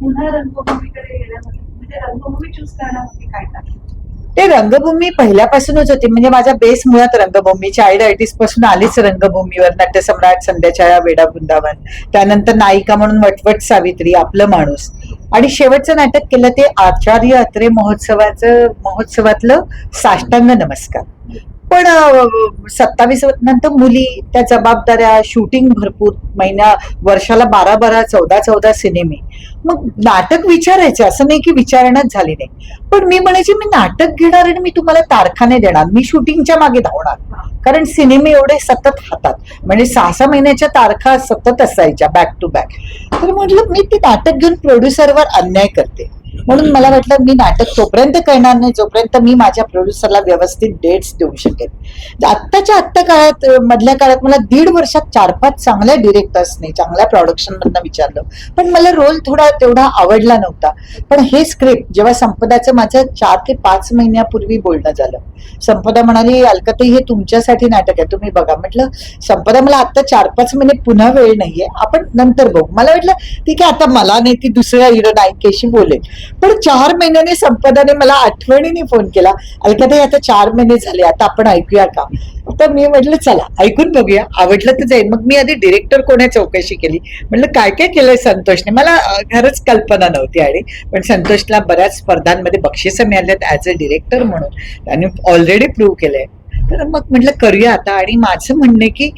पुन्हा रंगभूमीकडे गेल्यामध्ये म्हणजे रंगभूमी चूज करण्यामध्ये काय टाकलं ते रंगभूमी पहिल्यापासूनच होती. म्हणजे माझा बेस मुळात रंगभूमी चाइल्ड आर्टिस्टपासून आलीच रंगभूमीवर. नाट्यसम्राट संध्याच्या वेडा वृंदावन. त्यानंतर नायिका म्हणून वटवट सावित्री आपलं माणूस. आणि शेवटचं नाटक केलं ते आचार्य अत्रे महोत्सवाचं महोत्सवातलं साष्टांग नमस्कार. पण सत्तावीस नंतर मुली त्या जबाबदाऱ्या शूटिंग भरपूर महिन्या वर्षाला बारा बारा चौदा चौदा सिनेमे मग नाटक विचारायचे असं नाही की विचारणच झाली नाही. पण मी म्हणायचे मी नाटक घेणार आणि मी तुम्हाला तारखा नाही देणार. मी शूटिंगच्या मागे धावणार. कारण सिनेमे एवढे सतत हातात म्हणजे सहा सहा महिन्याच्या तारखा सतत असायच्या बॅक टू बॅक तर म्हटलं मी ते नाटक घेऊन प्रोड्युसरवर अन्याय करते. म्हणून मला वाटलं मी नाटक तोपर्यंत करणार नाही जोपर्यंत मी माझ्या प्रोड्युसरला व्यवस्थित डेट्स देऊ शकेन. आत्ताच्या आत्ता काळात मधल्या काळात मला दीड वर्षात चार पाच चांगल्या डिरेक्टर्सने चांगल्या प्रॉडक्शन मधनं विचारलं. पण मला रोल थोडा तेवढा आवडला नव्हता. पण हे स्क्रिप्ट जेव्हा संपदाचं माझं चार ते पाच महिन्यापूर्वी बोलणं झालं. संपदा म्हणाली अलकते हे तुमच्यासाठी नाटक आहे. तुम्ही बघा. म्हटलं संपदा मला आता चार पाच महिने पुन्हा वेळ नाहीये. आपण नंतर बघू. मला वाटलं ठीक आहे आता मला नाही ती दुसऱ्या हिरो नायिकेशी बोलेल. पण चार महिन्याने संपदाने मला आठवणीने फोन केला. अलकाताई आता चार महिने झाले आता आपण ऐकूया का? तर मी म्हटलं चला ऐकून बघूया. आवडलं तर जाईल. मग मी आधी डिरेक्टर कोणा चौकशी केली? म्हटलं काय काय केलंय संतोषने? मला खरंच कल्पना नव्हती आणि पण संतोषला बऱ्याच स्पर्धांमध्ये बक्षिसं मिळाल्यात ॲज अ डिरेक्टर म्हणून. त्याने ऑलरेडी प्रूव्ह केलंय. तर मग म्हटलं करूया आता. आणि माझं म्हणणं आहे की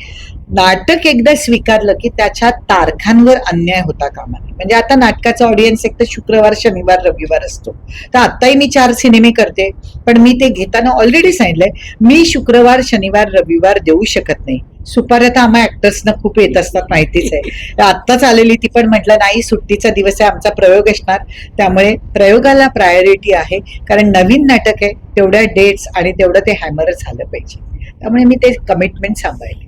नाटक एकदा स्वीकारलं की त्याच्या तारखांवर अन्याय होता कामा नये. म्हणजे आता नाटकाचा ऑडियन्स एक तर शुक्रवार शनिवार रविवार असतो. तर आत्ताही मी चार सिनेमे करते पण मी ते घेताना ऑलरेडी सांगितलंय मी शुक्रवार शनिवार रविवार देऊ शकत नाही. सुपाऱ्या तर आम्हा ऍक्टर्सना खूप येत असतात माहितीच आहे. आत्ताच आलेली ती पण म्हटलं नाही सुट्टीचा दिवस आहे आमचा प्रयोग असणार. त्यामुळे प्रयोगाला प्रायोरिटी आहे. कारण नवीन नाटक आहे तेवढ्या डेट्स आणि तेवढं ते हॅमर झालं पाहिजे. त्यामुळे मी ते कमिटमेंट सांभाळले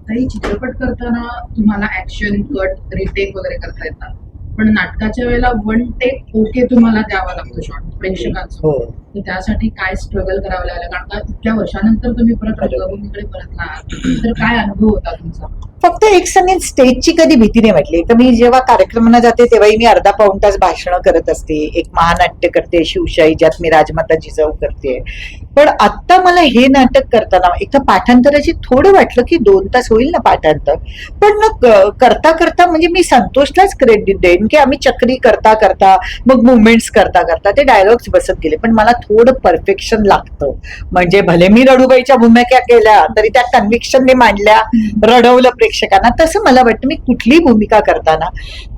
काही चित्रपट करताना तुम्हाला ऍक्शन कट रिटेक वगैरे करता येतात. पण नाटकाच्या वेळेला वन टेक ओके तुम्हाला द्यावा लागतो शॉर्ट प्रेक्षकांचं हो. तर त्यासाठी काय स्ट्रगल करावं लागलं? कारण का इतक्या वर्षानंतर तुम्ही परत रंगभूमीकडे परतला आहात. तर काय अनुभव होता तुमचा? फक्त एक सांगेन स्टेजची कधी भीती नाही वाटली. तर मी जेव्हा कार्यक्रमांना जाते तेव्हाही मी अर्धा पाऊण तास भाषण करत असते. एक महानाट्य करते शिवशाही ज्यात मी राजमाता जिजाऊ करते. पण आता मला हे नाटक करताना एक तर पाठांतराची थोडं वाटलं की दोन तास होईल ना पाठांतर. पण मग करता करता म्हणजे मी संतोषलाच क्रेडिट देईन की आम्ही चक्री करता करता मग मुवमेंट्स करता करता ते डायलॉग्स बसत गेले. पण मला थोडं परफेक्शन लागतं. म्हणजे भले मी रडूबाईच्या भूमिका केल्या तरी त्या कन्व्हिक्शनने मांडल्या रडवलं प्रेक्षकांना तसं मला वाटतं मी कुठलीही भूमिका करताना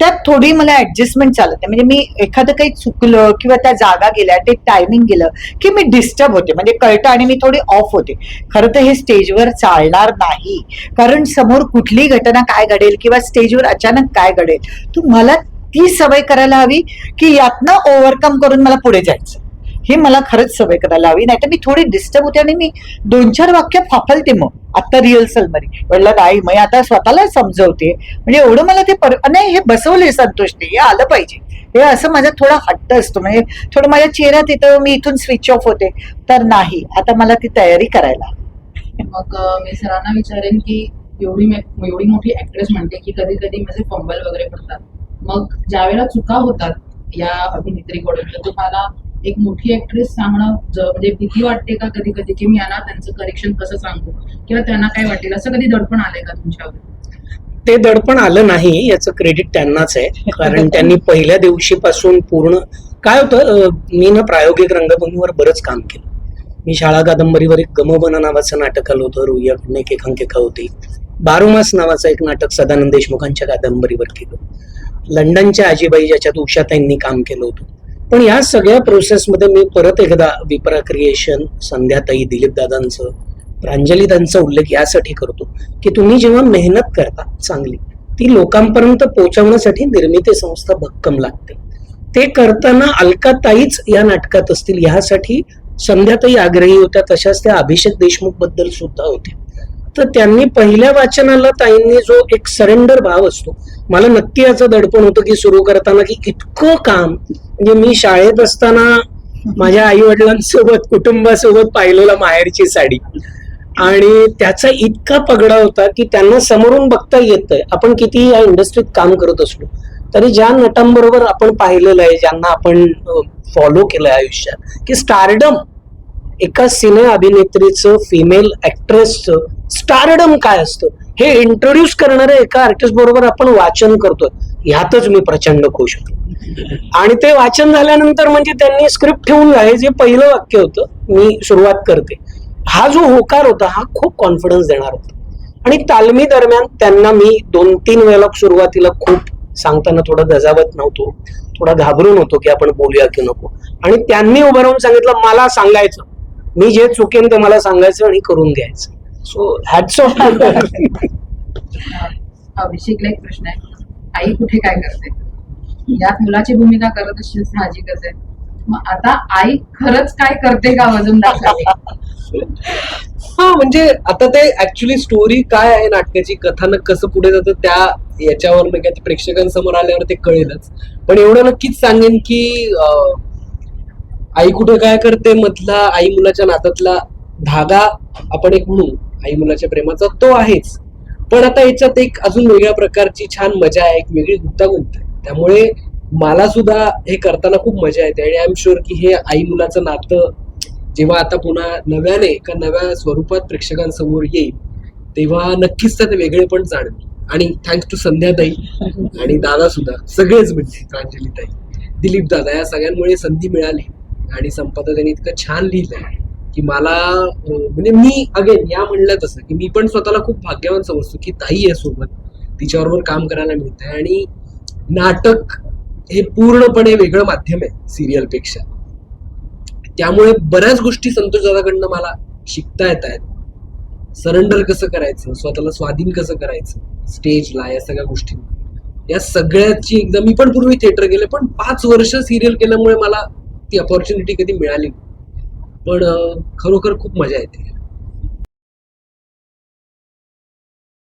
त्यात थोडी मला ऍडजस्टमेंट चालत. म्हणजे मी एखादं काही चुकलं किंवा त्या जागा गेल्या ते टायमिंग गेलं की मी डिस्टर्ब होते. म्हणजे कळतं आणि मी थोडी ऑफ होते. खरं तर हे स्टेजवर चालणार नाही. कारण समोर कुठली घटना काय घडेल किंवा स्टेजवर अचानक काय घडेल तू मला ती सवय करायला हवी की यातनं ओव्हरकम करून मला पुढे जायचं. हे मला खरंच सवय करायला हवी. नाही तर मी थोडी डिस्टर्ब होते आणि मी दोन चार वाक्य फाफलते मग. आता रिहर्सलमध्ये म्हटलं नाही मग आता स्वतःला समजवते. म्हणजे एवढं मला ते पर नाही हे बसवले संतोषने हे आलं पाहिजे. हे असं माझा थोडा हट्ट असतो. म्हणजे थोडं माझ्या चेहऱ्यात येतं मी इथून स्विच ऑफ होते. तर नाही आता मला ती तयारी करायला मग मी सरांना विचारेन की एवढी एवढी मोठी ऍक्ट्रेस म्हणते की कधी कधी माझे फंबल वगैरे पडतात. मग ज्या वेळेला चुका होतात या अभिनेत्रीकडून तुम्हाला एक मोठी ऍक्ट्रेस सांगणं ज- म्हणजे भीती वाटते का कधी कधी की मी यांना त्यांचं करेक्शन कसं सांगू? किंवा त्यांना काय वाटेल? असं कधी दडपण आलंय का तुमच्यावर? ते दडपण आलं नाही याचं क्रेडिट त्यांनाच आहे. कारण त्यांनी पहिल्या दिवशीपासून पूर्ण काय होतं मी ना प्रायोगिक रंगभूमीवर बरंच काम केलं. मी शाळा कादंबरीवर एक गमोबन नावाचं नाटक आलं होतं रुईयाकडनं एक एकांकिका होती. बारोमास नावाचं एक नाटक सदानंद देशमुखांच्या कादंबरीवर केलं. लंडनच्या आजीबाई ज्याच्यात उषाताईंनी काम केलं होतं. पण या सगळ्या प्रोसेसमध्ये मी परत एकदा विपरा क्रिएशन संध्याताई दिलीप दादांचं प्रांजली त्यांचा उल्लेख यासाठी करतो की तुम्ही जेव्हा मेहनत करता चांगली ती लोकांपर्यंत पोहोचवण्यासाठी निर्मिती संस्था भक्कम लागते. ते करताना अलकाताईच या नाटकात असतील यासाठी संध्याताई आग्रही होत्या तशाच त्या अभिषेक देशमुखबद्दल सुद्धा होत्या. तर त्यांनी पहिल्या वाचनाला ताईंनी जो एक सरेंडर भाव असतो मला नक्की याचं दडपण होतं की सुरू करताना की इतकं काम म्हणजे मी शाळेत असताना माझ्या आई वडिलांसोबत कुटुंबासोबत पाहिलेला माहेरची साडी. आणि त्याचा इतका पगडा होता की त्यांना समोरून बघता येतंय. आपण किती या इंडस्ट्रीत काम करत असलो तरी ज्या नटांबरोबर आपण पाहिलेलं आहे ज्यांना आपण फॉलो केलंय आयुष्यात की स्टारडम एका सिने अभिनेत्रीचं फिमेल ऍक्ट्रेसचं स्टारडम काय असतं? हे इंट्रोड्यूस करणाऱ्या एका आर्टिस्ट बरोबर आपण वाचन करतोय. ह्यातच मी प्रचंड खुश होतो. आणि ते वाचन झाल्यानंतर म्हणजे त्यांनी स्क्रिप्ट ठेवून आहे जे पहिलं वाक्य होतं मी सुरुवात करते. हा जो होकार होता हा खूप कॉन्फिडन्स देणार होता. आणि तालमी दरम्यान त्यांना मी दोन तीन वेळेला सुरुवातीला खूप सांगताना थोडा दजावत नव्हतो थोडा घाबरून होतो की आपण बोलूया की नको. आणि त्यांनी उभं राहून सांगितलं मला सांगायचं. मी जे चुकेन ते मला सांगायचं आणि करून घ्यायचं. सो हॅट्स ऑफ अभिषेकला एक प्रश्न आहे. आई कुठे काय करते? यात मुलाची भूमिका करत असशील साहजिकच आहे. मग आता आई खरंच काय करते का वजन हा म्हणजे आता ते ऍक्च्युली स्टोरी काय आहे नाटकाची कथानक कसं पुढे जातं त्या याच्यावर म्हणजे काय प्रेक्षकांसमोर आल्यावर ते कळेलच. पण एवढं नक्कीच सांगेन की आई कुठे काय करते मधला आई मुलाच्या नातातला धागा आपण एक म्हणू आई मुलाच्या प्रेमाचा तो आहेच. पण आता याच्यात एक अजून वेगळ्या प्रकारची छान मजा आहे एक वेगळी गुंतागुंत आहे. त्यामुळे मला सुद्धा हे करताना खूप मजा येते. आणि आय एम शुअर की हे आई मुलाचं नातं जेव्हा आता पुन्हा नव्याने एका नव्या स्वरूपात प्रेक्षकांसमोर येईल तेव्हा नक्कीच त्यात वेगळे पण जाणवेल. आणि थँक्स टू संध्याताई आणि दादा सुद्धा सगळेच म्हणजे प्रांजलीताई. दिलीप दादा या सगळ्यांमुळे संधी मिळाली आणि संपदा त्यांनी इतकं छान लिहिलंय की मला म्हणजे मी अगेन या म्हणलं तसं की मी पण स्वतःला खूप भाग्यवान समजतो की ताई आहे सोबत तिच्याबरोबर काम करायला मिळतंय आणि नाटक हे पूर्णपणे वेगळं माध्यम आहे सिरियलपेक्षा त्यामुळे बऱ्याच गोष्टी संतोष दादाकडनं मला शिकता येत आहेत. सरेंडर कसं करायचं? स्वतःला स्वाधीन कसं करायचं? स्टेजला या सगळ्या गोष्टी. या सगळ्याची एकदा मी पण पूर्वी थिएटर गेले पण पाच वर्ष सिरियल केल्यामुळे मला ती अपॉर्च्युनिटी कधी मिळाली नाही. पण खरोखर खूप मजा येते.